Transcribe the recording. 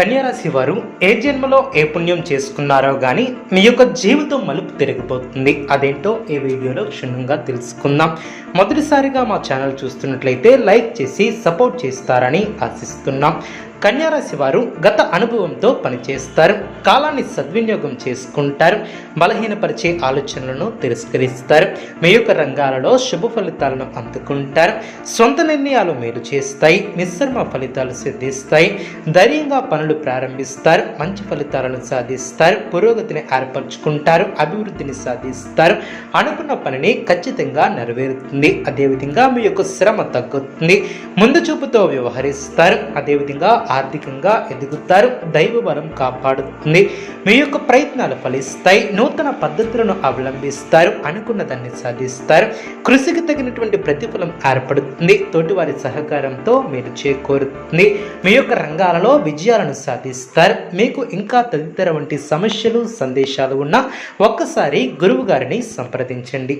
కన్యారాశి వారు ఏ జన్మలో ఏ పుణ్యం చేసుకున్నారో కానీ మీ యొక్క జీవితం మలుపు తిరిగిపోతుంది. అదేంటో ఈ వీడియోలో క్షుణ్ణంగా తెలుసుకుందాం. మొదటిసారిగా మా ఛానల్ చూస్తున్నట్లయితే లైక్ చేసి సపోర్ట్ చేస్తారని ఆశిస్తున్నాం. కన్యారాశి వారు గత అనుభవంతో పనిచేస్తారు. కాలాన్ని సద్వినియోగం చేసుకుంటారు. బలహీనపరిచే ఆలోచనలను తిరస్కరిస్తారు. మీ యొక్క రంగాలలో శుభ ఫలితాలను అందుకుంటారు. సొంత నిర్ణయాలు మేలు చేస్తాయి. మిశ్రమ ఫలితాలు సిద్ధిస్తాయి. ధైర్యంగా పనులు ప్రారంభిస్తారు. మంచి ఫలితాలను సాధిస్తారు. పురోగతిని ఏర్పరచుకుంటారు. అభివృద్ధిని సాధిస్తారు. అనుకున్న పనిని ఖచ్చితంగా నెరవేరుతుంది. అదేవిధంగా మీ యొక్క శ్రమ తగ్గుతుంది. ముందు చూపుతో వ్యవహరిస్తారు. అదేవిధంగా ఆర్థికంగా ఎదుగుతారు దైవ బలం కాపాడుతుంది. మీ యొక్క ప్రయత్నాలు ఫలిస్తాయి నూతన పద్ధతులను అవలంబిస్తారు అనుకున్న దాన్ని సాధిస్తారు. కృషికి తగినటువంటి ప్రతిఫలం ఏర్పడుతుంది తోటివారి సహకారంతో మీరు చేకూరుతుంది. మీ యొక్క రంగాలలో విజయాలను సాధిస్తారు. మీకు ఇంకా తదితర వంటి సమస్యలు సందేశాలు ఉన్నా ఒక్కసారి గురువు గారిని సంప్రదించండి.